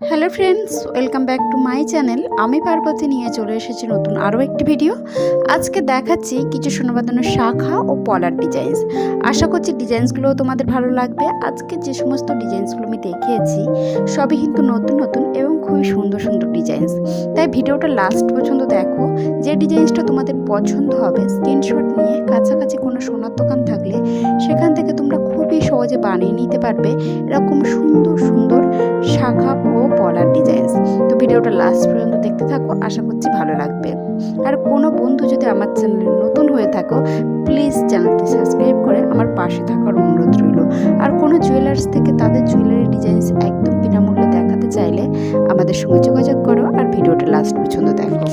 Hello friends welcome back to my channel আমি পার্বতী নিয়ে চলে এসেছি নতুন আরও একটি ভিডিও আজকে দেখাচ্ছি কিছু সোনাবাদানোর শাখা ও পলার ডিজাইনস আশা করছি ডিজাইনসগুলো তোমাদের ভালো লাগবে। আজকে যে সমস্ত ডিজাইনসগুলো আমি দেখিয়েছি, সবই কিন্তু নতুন নতুন এবং খুবই সুন্দর সুন্দর ডিজাইনস তাই ভিডিওটা লাস্ট পর্যন্ত দেখো। যে ডিজাইনসটা তোমাদের পছন্দ হবে স্ক্রিনশট নিয়ে কাছাকাছি কোনো সোনার দোকান থাকলে সেখান থেকে তোমরা খুবই সহজে বানিয়ে নিতে পারবে। এরকম সুন্দর সুন্দর শাখা আশা করছি ভালো লাগবে। আর কোনো বন্ধু যদি আমার চ্যানেলে নতুন হয়ে থাকো প্লিজ চ্যানেলটি সাবস্ক্রাইব করে আমার পাশে থাকার অনুরোধ রইল। আর কোনো জুয়েলার্স থেকে তাদের জুয়েলারি ডিজাইনস একদম বিনামূল্যে দেখাতে চাইলে আমাদের সঙ্গে যোগাযোগ করো আর ভিডিওটা লাস্ট পর্যন্ত দেখো।